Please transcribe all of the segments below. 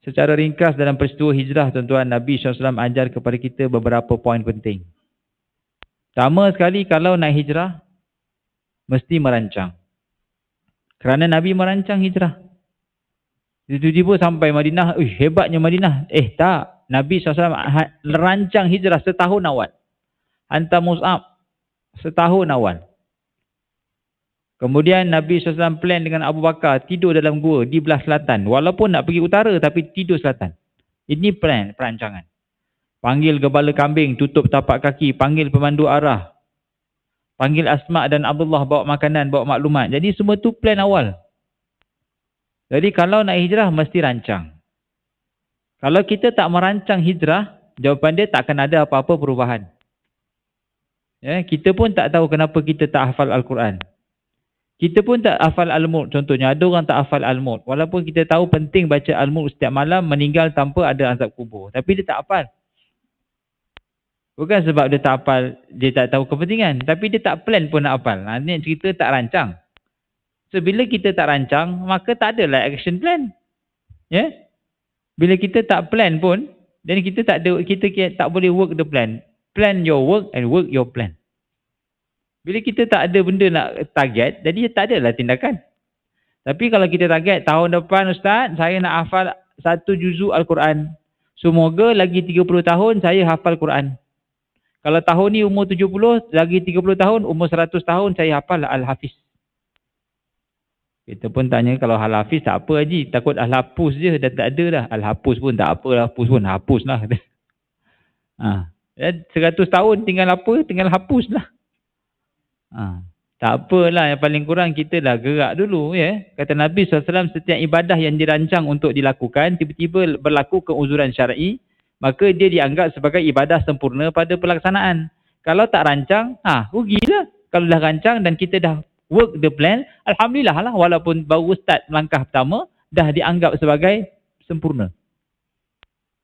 Secara ringkas dalam peristiwa hijrah tuan-tuan Nabi SAW ajar kepada kita beberapa poin penting. Pertama sekali kalau nak hijrah mesti merancang. Kerana Nabi merancang hijrah. Tiba-tiba sampai Madinah, eh hebatnya Madinah. Eh tak, Nabi SAW merancang hijrah setahun awal. Hantar Mus'ab setahun awal. Kemudian Nabi SAW plan dengan Abu Bakar tidur dalam gua di belah selatan. Walaupun nak pergi utara tapi tidur selatan. Ini plan, perancangan. Panggil kepala kambing, tutup tapak kaki, panggil pemandu arah. Panggil Asma' dan Abdullah bawa makanan, bawa maklumat. Jadi semua tu plan awal. Jadi kalau nak hijrah, mesti rancang. Kalau kita tak merancang hijrah, jawapan dia tak akan ada apa-apa perubahan. Ya, kita pun tak tahu kenapa kita tak hafal Al-Quran. Kita pun tak hafal Al-Mulk contohnya. Ada orang tak hafal Al-Mulk. Walaupun kita tahu penting baca Al-Mulk setiap malam meninggal tanpa ada azab kubur. Tapi dia tak hafal. Bukan sebab dia tak hafal, dia tak tahu kepentingan. Tapi dia tak plan pun nak hafal. Ha, ini cerita tak rancang. So, bila kita tak rancang, maka tak adalah action plan. Ya? Yeah? Bila kita tak plan pun, dan kita tak ada, kita tak boleh work the plan. Plan your work and work your plan. Bila kita tak ada benda nak target, jadi tak adalah tindakan. Tapi kalau kita target tahun depan Ustaz, saya nak hafal satu juzu Al-Quran. Semoga lagi 30 tahun saya hafal Quran. Kalau tahun ni umur 70, lagi 30 tahun, umur 100 tahun saya hafal Al-Hafiz. Kita pun tanya kalau Al-Hafiz tak apa Haji. Takut Al-Hapus je dah tak ada dah. Al-Hapus pun tak apa. Al-Hapus pun hapus lah. Ha. 100 tahun tinggal apa? Tinggal hapus lah. Ha. Tak apalah yang paling kurang kita dah gerak dulu ya. Kata Nabi SAW setiap ibadah yang dirancang untuk dilakukan tiba-tiba berlaku keuzuran syar'i maka dia dianggap sebagai ibadah sempurna pada pelaksanaan. Kalau tak rancang, ha, rugilah. Kalau dah rancang dan kita dah work the plan, Alhamdulillah lah walaupun baru start langkah pertama, dah dianggap sebagai sempurna.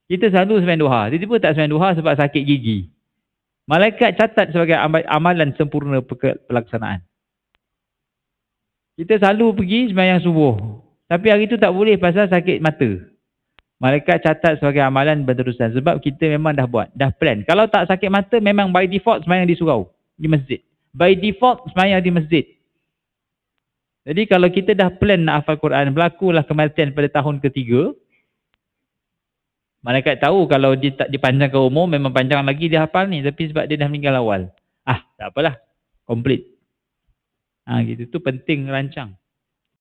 Kita selalu sembahyang duha. Tiba-tiba tak sembahyang duha sebab sakit gigi. Malaikat catat sebagai amalan sempurna pelaksanaan. Kita selalu pergi sembahyang subuh. Tapi hari itu tak boleh pasal sakit mata. Malaikat catat sebagai amalan berterusan. Sebab kita memang dah buat. Dah plan. Kalau tak sakit mata, memang by default sembahyang di surau. Di masjid. By default sembahyang di masjid. Jadi kalau kita dah plan nak hafal Quran, berlakulah kematian pada tahun ketiga, Malaikat tahu kalau dia tak dipanjangkan umur, memang panjang lagi dia hafal ni. Tapi sebab dia dah meninggal awal. Ah, tak apalah. Complete. Ah, gitu. tu penting rancang.